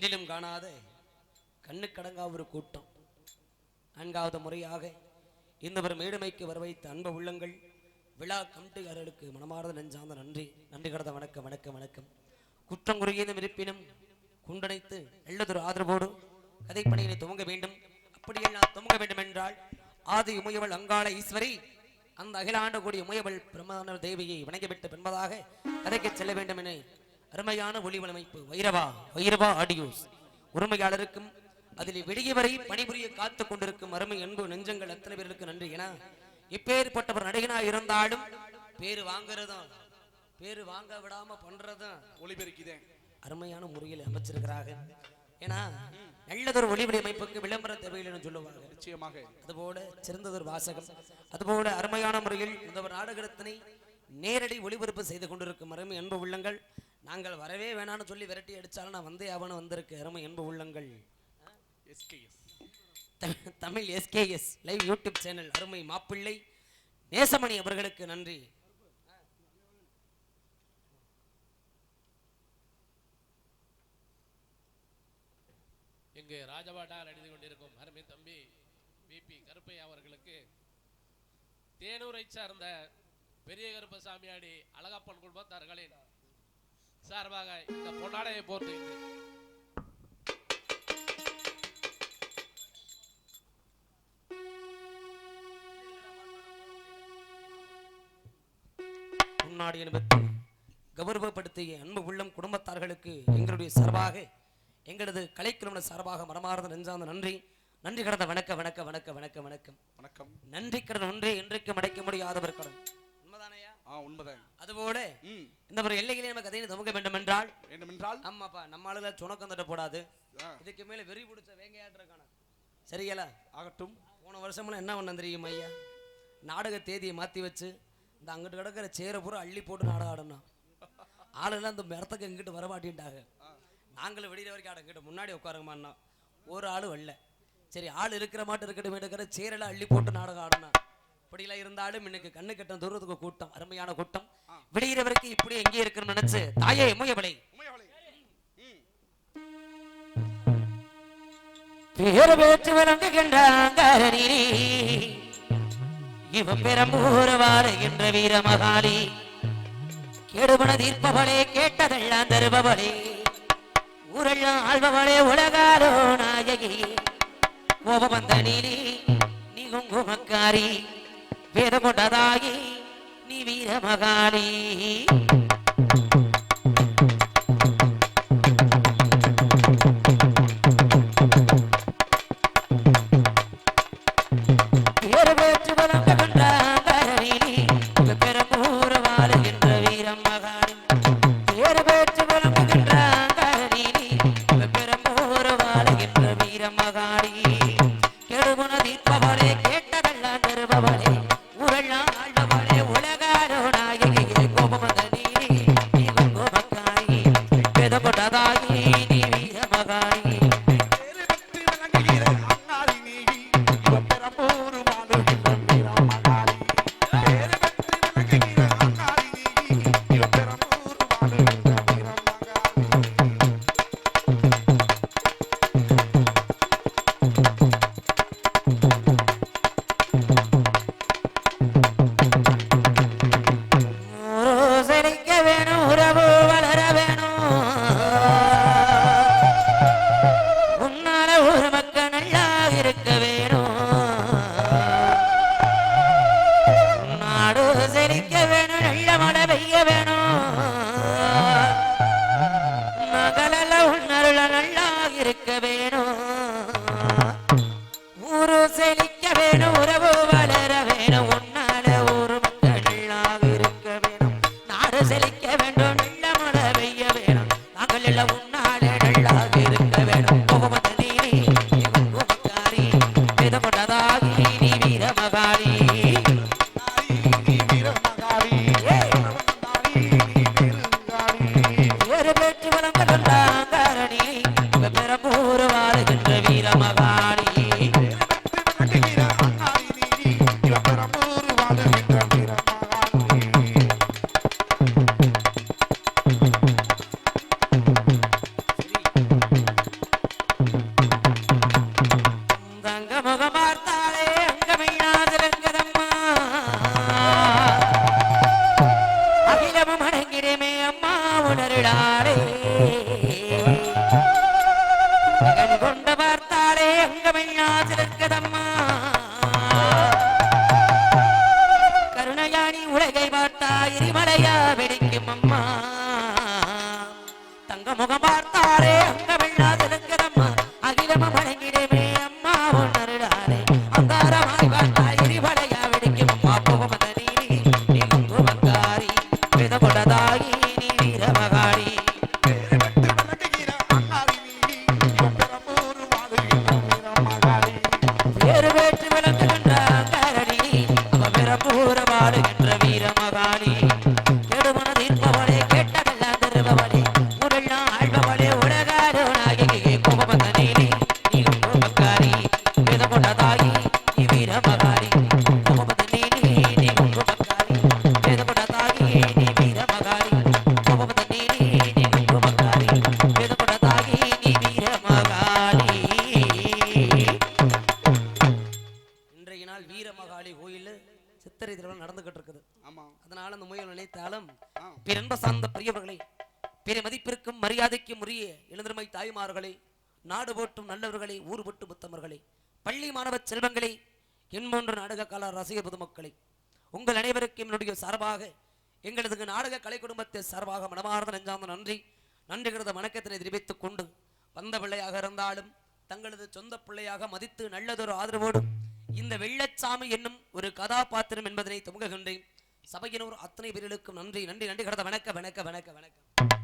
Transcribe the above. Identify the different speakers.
Speaker 1: கண்டிலும் காணாத கண்ணுக்கடங்கா ஒரு கூட்டம். நான்காவது முறையாக இந்த ஒரு மேடுமைக்கு வரவைத்த அன்பு உள்ளங்கள் விழா கமிட்டிகாரர்களுக்கு மனமார்ந்த நெஞ்சார்ந்த நன்றி. நன்றி கடந்த வணக்கம் வணக்கம் வணக்கம். குற்றம் குறுகியதும் இருப்பினும் குண்டடைத்து நல்லதொரு ஆதரவோடு கதைப்பணியினை துவங்க வேண்டும். அப்படியெல்லாம் துவங்க வேண்டும் என்றால் ஆதி உமையவள் அங்காள ஈஸ்வரி அந்த அகிலாண்டு கூடிய உமையவள் பிரம்மதான தேவியை வணங்கிவிட்டு என்பதாக கதைக்கு செல்ல வேண்டும் என அருமையான ஒளிவலமைப்பு வைரவா வைரவா ஆடியோஸ். உரிமையாளருக்கும் அதில் வரை பணிபுரிய காத்து கொண்டிருக்கும் அருமை அன்பு நெஞ்சங்கள் அத்தனை பேருக்கு நன்றி. என இப்பேற்பட்டவர் நடிகனா இருந்தாலும் பேரு வாங்குறதும் பேரு வாங்க விடாம பண்றதும்
Speaker 2: ஒளிபெருக்கிதேன்
Speaker 1: அருமையான முறையில் அமைச்சிருக்கிறாங்க ஏன்னா நல்லதொரு ஒளிவடி அமைப்புக்கு விளம்பர தேவையில்லைன்னு சொல்லுவாங்க.
Speaker 2: நிச்சயமாக.
Speaker 1: அதுபோல சிறந்ததொரு வாசகம். அதுபோல அருமையான முறையில் இந்த ஒரு நாடகத்தினை நேரடி ஒளிபரப்பு செய்து கொண்டிருக்கும் அருமை அன்பு உள்ளங்கள். நாங்கள் வரவே வேணாம்னு சொல்லி விரட்டி அடிச்சாலும் நான் வந்தே ஆவணும் வந்திருக்கு அருமை அன்பு உள்ளங்கள்.
Speaker 2: SKS
Speaker 1: Tamil- SKS live YouTube channel அருமை மாப்பிள்ளை நேசமணி அவர்களுக்கு நன்றி.
Speaker 3: இங்கு ராஜபாட்டா நடித்து கொண்டிருக்கும் அருமை தம்பி பிபி கருப்பையா அவர்களுக்கு தேனூரை சார்ந்த பெரிய கருப்ப சாமியாடி அழகப்பன் குடும்பத்தார்களின் சார்பாக இந்த பொன்னாடையை போர்த்துகின்றேன்
Speaker 1: முன்னாடி அனுபவத்தை கௌரவப்படுத்திய அன்பு உள்ளம் குடும்பத்தார்களுக்கு எங்களுடைய சார்பாக எங்களது கலைக்குழுவின சார்பாக மனமார்ந்த நெஞ்சார்ந்த நன்றி. நன்றி கடந்த வணக்க வணக்க வணக்க வணக்க வணக்கம்.
Speaker 2: வணக்கம்.
Speaker 1: நன்றி கடன் ஒன்றே என்றைக்கும் அடைக்க முடியாதவர் கடன் உண்மைதானையா
Speaker 2: ஆ உண்மைதான்.
Speaker 1: அதுபோல இந்த ஒரு எல்லைகளை நம்ம கதையை துவங்க வேண்டும் என்றால்
Speaker 2: வேண்டுமென்றால்?
Speaker 1: ஆமாப்பா நம்ம ஆளுல சுணக்கம் தட்ட போடாது. இதுக்கு மேல வெறி பிடிச்ச வேங்கையாட்டிருக்கான சரிங்களா
Speaker 2: ஆகட்டும்.
Speaker 1: போன வருஷம்லாம் என்ன பண்ண தெரியும் ஐயா? நாடக தேதியை மாற்றி வச்சு இந்த அங்கிட்டு கிடக்கிற சேரை பூரா அள்ளி போட்டு நாடகம் ஆடணும் ஆளெல்லாம் இந்த மரத்துக்கு எங்கிட்டு வரமாட்டேன்ட்டாங்க. நாங்களும் வெளியில வரைக்கும் ஆட இங்கிட்ட முன்னாடி உட்காருங்கம்மா ஒரு ஆள் வரல. சரி ஆள் இருக்கிற மாட்டு இருக்கட்டும் இருக்கிற சேரெல்லாம் அள்ளி போட்டு நாடகம் ஆடணும் இப்படிலாம் இருந்தாலும் இன்னைக்கு கண்ணு கட்டம் தூரத்துக்கு கூட்டம் அருமையான கூட்டம். விடிகிற வரைக்கும் இப்படி எங்கே இருக்கணும்னு நினைச்சு தாயே முயவளை பேர பேச்சு விளங்குகின்றாங்கரணி இவன் பெரம்பூர் வாழுகின்ற வீரமகாளி கெடுபன தீர்ப்பவளே கேட்டதெல்லாம் தருபவளே. ஊரெல்லாம் ஆள்பவளே உலகாலோ நாயகி. கோபவந்த நீலி நீ குங்குமக்காரி வேதம் கொண்டதாகி நீ இருக்க வேணும். பிறன்ப பெரியவர்களே பிற மதிப்பிற்கும் மரியாதைக்கும் உரிய இளந்திரமை தாய்மார்களே நாடு போட்டும் நல்லவர்களே ஊறுபட்டு புத்தமர்களே பள்ளி மாணவ செல்வங்களே என்போன்ற நாடக கலா ரசிகர் பொதுமக்களே உங்கள் அனைவருக்கும் என்னுடைய சார்பாக எங்களது நாடக கலை குடும்பத்தை சார்பாக மனமார்ந்த நெஞ்சார்ந்த நன்றி நன்றிகிறத வணக்கத்தினை தெரிவித்துக் கொண்டு வந்த பிள்ளையாக இருந்தாலும் தங்களது சொந்த பிள்ளையாக மதித்து நல்லதொரு ஆதரவோடும் இந்த வெள்ளச்சாமி என்னும் ஒரு கதாபாத்திரம் என்பதனை துவங்குகின்றேன். சபையினோர் அத்தனை பேர்களுக்கும் நன்றி நன்றி நன்றி. கடந்த வணக்க வணக்க வணக்க வணக்கம்.